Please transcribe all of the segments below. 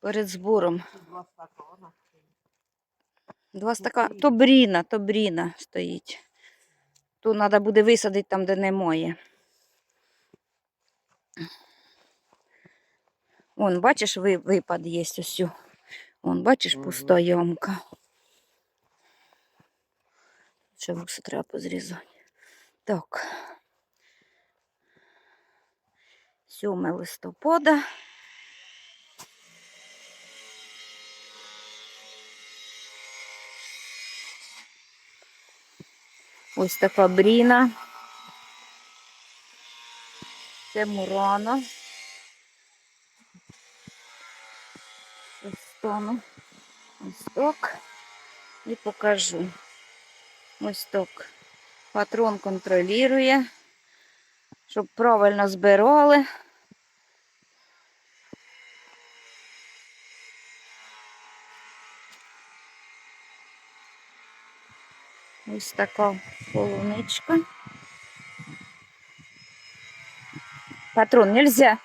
перед збором. Два стакана. Два стака. То бріна, то бріна стоїть. То треба буде висадити там, де немає. Вон, бачиш, випад є ось. Вон, бачиш, пуста ямка. Ще вуса треба позрізати. Так. 7 листопада. Ось така бріна. Це мурана. Стану. Ось так. І покажу. Ось так. Патрон контролює, щоб правильно збирали. Ось така полуничка. Патрон нельзя.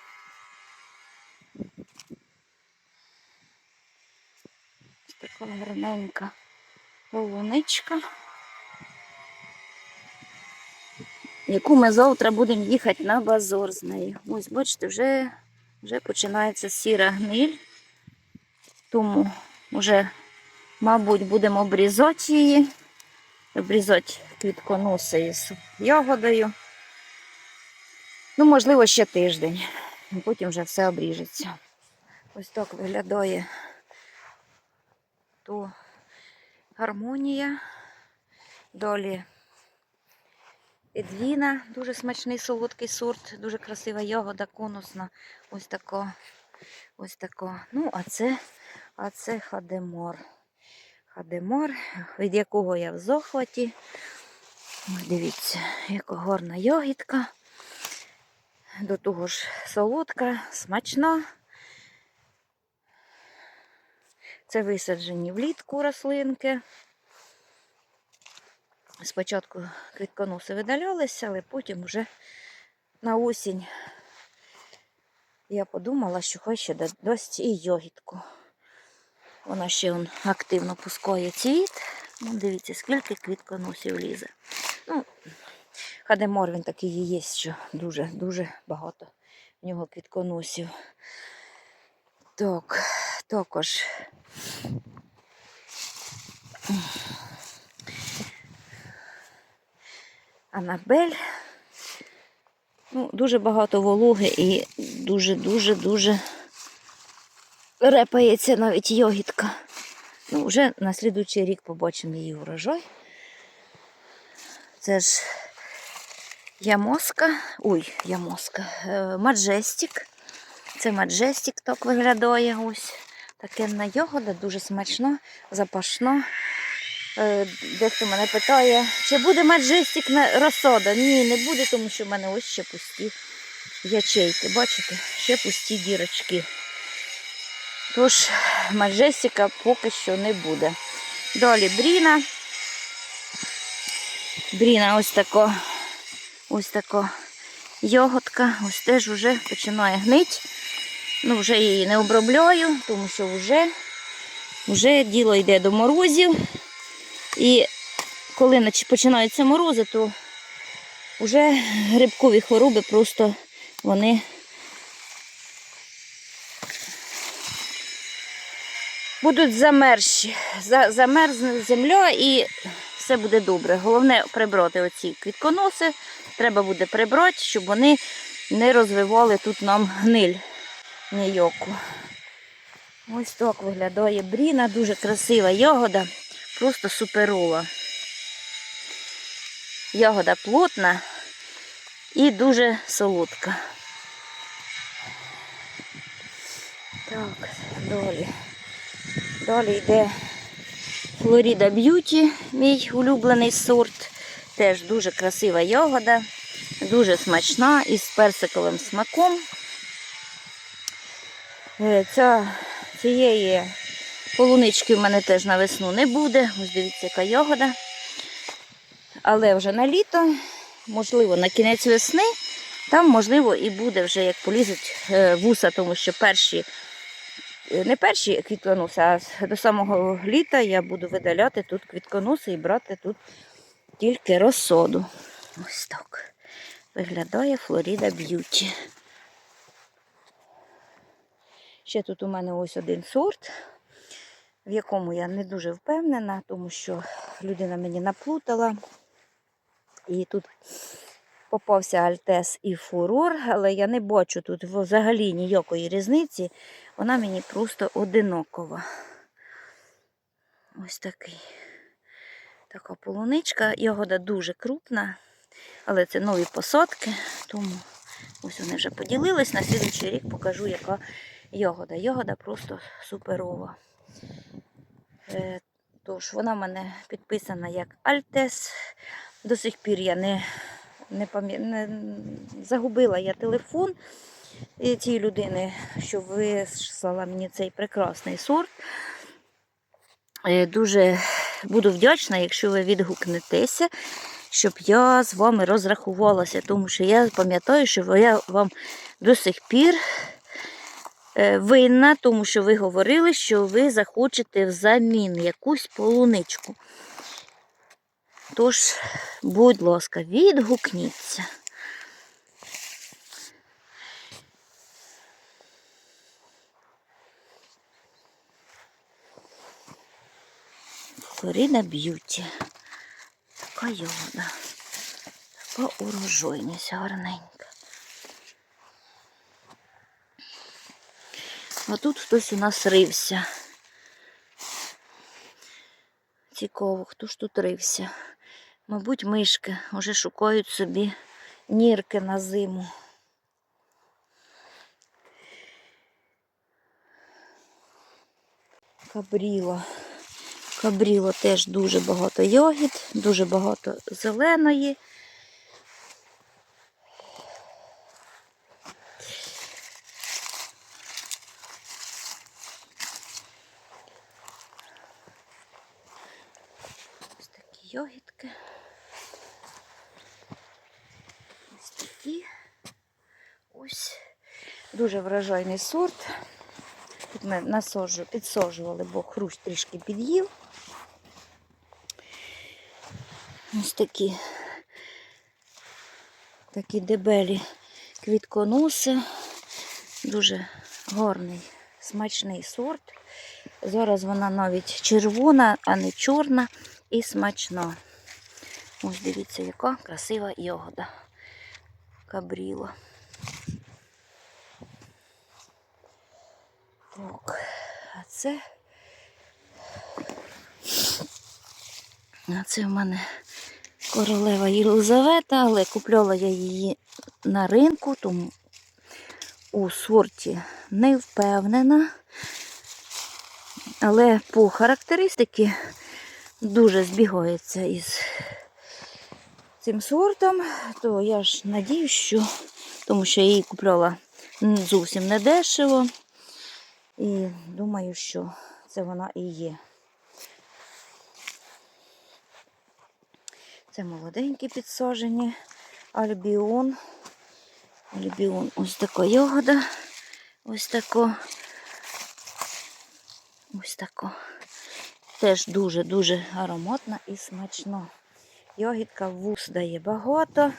Ось така гарненька полуничка. Яку ми завтра будемо їхати на базор з нею. Ось, бачите, вже, вже починається сіра гниль. Тому вже, мабуть, будемо обрізати її обрізати квітконоси із ягодою. Ну, можливо, ще тиждень. Потім вже все обріжеться. Ось так виглядає то гармонія. Далі Едвіна, дуже смачний солодкий сорт, дуже красива ягода, конусна. Ось тако. Ось тако. Ну, а це, а це хадемор. Хадемор, від якого я в захваті. Дивіться, яка гарна ягідка. До того ж солодка, смачна. Це висаджені влітку рослинки. Спочатку квітконоси видалялися, але потім вже на осінь я подумала, що хай ще дасть і ягідку. Вона ще он, активно пускає цвіт. Ну, дивіться, скільки квітконосів лізе. Ну, Хадемор він такий і є, що дуже-дуже багато в нього квітконосів. Так, також. Анабель. Ну, дуже багато вологи і дуже-дуже-дуже репається навіть йогітка. Ну, вже на слідуючий рік побачимо її урожай. Це ж ямоска. Ой, ямоска. е, Маджестік. Це маджестік так виглядає. Ось такенна ягода, дуже смачна, запашна. Е, Дехто мене питає, чи буде маджестик на розсада? Ні, не буде, тому що в мене ось ще пусті ячейки. Бачите, ще пусті дірочки. Тож маджестика поки що не буде. Далі бріна. Бріна ось тако, ось тако йоготка. Ось теж вже починає гнить. Ну, вже її не обробляю, тому що вже, вже діло йде до морозів. І коли починаються морози, то вже грибкові хвороби просто вони будуть замерзші. За- Замерзне земля і все буде добре. Головне прибрати оці квітконоси. Треба буде прибрати, щоб вони не розвивали тут нам гниль ніяку. Ось так виглядає бріна, дуже красива ягода, просто суперова. Ягода плотна і дуже солодка. Так, далі. Далі йде Флоріда Б'юті, мій улюблений сорт. Теж дуже красива ягода, дуже смачна із персиковим смаком. Е, Ця, цієї полунички в мене теж на весну не буде. Ось дивіться, яка ягода. Але вже на літо, можливо, на кінець весни, там, можливо, і буде вже як полізуть е, вуса, тому що перші не перші квітконоси, а до самого літа я буду видаляти тут квітконоси і брати тут тільки розсоду. Ось так. Виглядає Флоріда Б'юті. Ще тут у мене ось один сорт, в якому я не дуже впевнена, тому що людина мені наплутала. І тут попався Альтес і Фурор, але я не бачу тут взагалі ніякої різниці. Вона мені просто одинокова. Ось такий. Така полуничка. Ягода дуже крупна, але це нові посадки, тому ось вони вже поділились. На слідуючий рік покажу, яка ягода. Ягода просто суперова. Е, Тож, вона в мене підписана як Альтес. До сих пір я не, не, пам'я... не загубила я телефон цієї людини, що вислала мені цей прекрасний сорт. Е, Дуже буду вдячна, якщо ви відгукнетеся, щоб я з вами розрахувалася, тому що я пам'ятаю, що я вам до сих пір е, винна, тому що ви говорили, що ви захочете взамін якусь полуничку. Тож, будь ласка, відгукніться. Флоріда Б'юті. Така йода. Така урожайність гарненька. А тут хтось у нас рився. Цікаво, хто ж тут рився. Мабуть, мишки вже шукають собі нірки на зиму. Кабріла. Кабріла теж дуже багато ягід, дуже багато зеленої. Ось такі ягідки. Ось такі. Ось. Дуже вражайний сорт. Тут ми насаджу, підсаджували, бо хрущ трішки під'їв. Ось такі, такі дебелі квітконоси. Дуже гарний, смачний сорт. Зараз вона навіть червона, а не чорна і смачна. Ось дивіться, яка красива ягода. Кабріла. Так, а це. В мене королева Єлизавета, але купляла я її на ринку, тому у сорті не впевнена. Але по характеристики дуже збігається із цим сортом, то я ж надію, що тому що я її купляла зовсім не дешево. І думаю, що це вона і є. Це молоденькі підсажені. Альбіон. Альбіон. Ось така ягода. Ось тако. Ось тако. Теж дуже-дуже ароматна і смачна. Ягідка вус дає багато.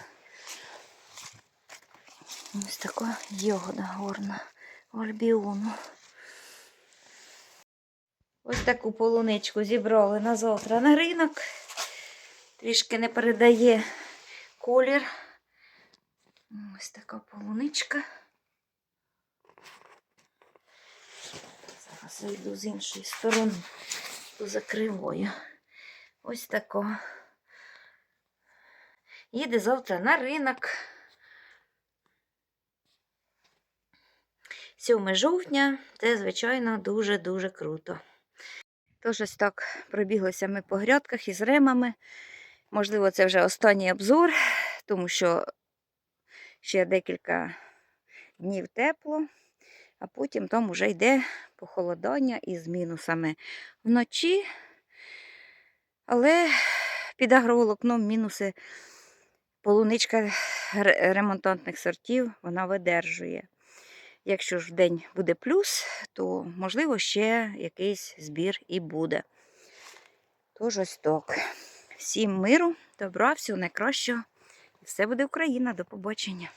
Ось така ягода горна. Альбіону. Ось таку полуничку зібрали на завтра на ринок. Трішки не передає колір. Ось така полуничка. Зараз зайду з іншої сторони, закриваю. Ось тако. Їде завтра на ринок. 7 жовтня це, звичайно, дуже-дуже круто. Тож ось так пробіглися ми по грядках із ремами. Можливо, це вже останній обзор, тому що ще декілька днів тепло, а потім там вже йде похолодання із мінусами вночі. Але під агроволокном мінуси полуничка ремонтантних сортів вона видержує. Якщо ж в день буде плюс, то можливо ще якийсь збір і буде. Тож ось так. Всім миру, добра, всього найкращого. Все буде Україна. До побачення.